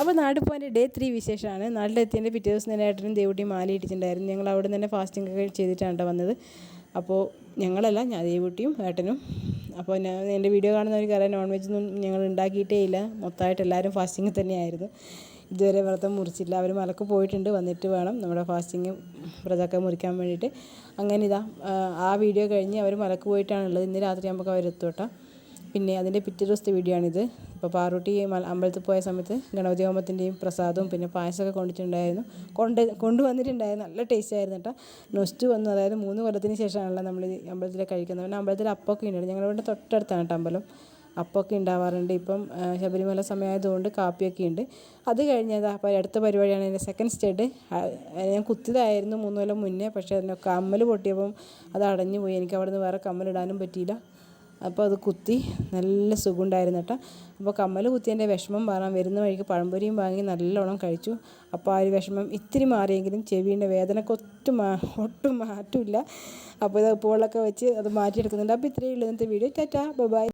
അപ്പോൾ നാട് പോകാന്റെ day three വിശേഷമാണ്. നാട്ടിലെത്തിയതിന്റെ പിറ്റേ ദിവസം തന്നെ ഏട്ടനും ദേവുടി മാല ഇട്ടിട്ടുണ്ടായിരുന്നു. ഞങ്ങൾ അവിടെ തന്നെ ഫാസ്റ്റിംഗ് ഒക്കെ ചെയ്തിട്ടാണ് വന്നത്. അപ്പോൾ ഞങ്ങളല്ല ഞാൻ ദേവുട്ടിയും ഏട്ടനും. അപ്പോൾ ഞാൻ എന്റെ വീഡിയോ കാണുന്നവർക്ക് അറിയാം നോൺ വെജ് ഒന്നും ഞങ്ങൾ ഉണ്ടാക്കിയിട്ടേ ഇല്ല. മൊത്തമായിട്ട് എല്ലാവരും ഫാസ്റ്റിംഗ് തന്നെയായിരുന്നു. ഇതുവരെ വ്രതം മുറിച്ചില്ല. അവർ മലക്ക് പോയിട്ടുണ്ട് വന്നിട്ട് വേണം നമ്മുടെ ഫാസ്റ്റിംഗ് വ്രതമൊക്കെ മുറിക്കാൻ വേണ്ടിയിട്ട്. അങ്ങനെ ഇതാ ആ വീഡിയോ കഴിഞ്ഞ് അവർ മലക്ക് പോയിട്ടാണുള്ളത് ഇന്ന് രാത്രി നമുക്ക് അവരെത്തും കേട്ടോ പിന്നെ അതിന്റെ പിറ്റേ ദിവസത്തെ വീഡിയോ ആണിത്. ഇപ്പോൾ പാറൂട്ടി അമ്പലത്തിൽ പോയ സമയത്ത് ഗണപതി ഹോമത്തിന്റെയും പ്രസാദവും പിന്നെ പായസമൊക്കെ കൊണ്ടിട്ടുണ്ടായിരുന്നു കൊണ്ട് കൊണ്ടുവന്നിട്ടുണ്ടായിരുന്നു. നല്ല ടേസ്റ്റ് ആയിരുന്നു കേട്ടോ. നൊസ്റ്റ് വന്നു അതായത് മൂന്ന് കൊല്ലത്തിന് ശേഷമാണല്ലോ നമ്മൾ ഈ അമ്പലത്തിൽ കഴിക്കുന്നത്. പിന്നെ അമ്പലത്തിൽ അപ്പമൊക്കെ ഉണ്ടായിരുന്നു ഞങ്ങളുടെ ഇവിടെ തൊട്ടടുത്താണ് കേട്ടോ അമ്പലം. അപ്പമൊക്കെ ഉണ്ടാവാറുണ്ട്. ഇപ്പം ശബരിമല സമയമായതുകൊണ്ട് കാപ്പിയൊക്കെ ഉണ്ട്. അത് കഴിഞ്ഞത് അപ്പോൾ അടുത്ത പരിപാടിയാണ് എന്റെ സെക്കൻഡ് സ്റ്റേഡ്. ഞാൻ കുത്തിയതായിരുന്നു മൂന്ന് കൊല്ലം മുന്നേ. പക്ഷേ അതിനൊക്കെ കമ്മൽ പൊട്ടിയപ്പം അത് അടഞ്ഞു പോയി എനിക്ക് അവിടെ നിന്ന് വേറെ കമ്മലിടാനും പറ്റിയില്ല. അപ്പോൾ അത് കുത്തി നല്ല സുഖമുണ്ടായിരുന്നു കേട്ടോ അപ്പോൾ കമ്മൽ കുത്തിയതിന്റെ വിഷമം മാറാൻ വരുന്ന വഴിക്ക് പഴംപൊരിയും വാങ്ങി നല്ലോണം കഴിച്ചു. അപ്പോൾ ആ ഒരു വിഷമം ഇത്തിരി മാറിയെങ്കിലും ചെവിന്റെ വേദനക്ക് ഒട്ടും മാ ഒട്ടും മാറ്റമില്ല. അപ്പോൾ ഇത് ഉപ്പുകളൊക്കെ വെച്ച് അത് മാറ്റിയെടുക്കുന്നുണ്ട്. അപ്പോൾ ഇത്രയേ ഉള്ളൂ ഇന്നത്തെ വീഡിയോ. ടാറ്റാ. ബൈ.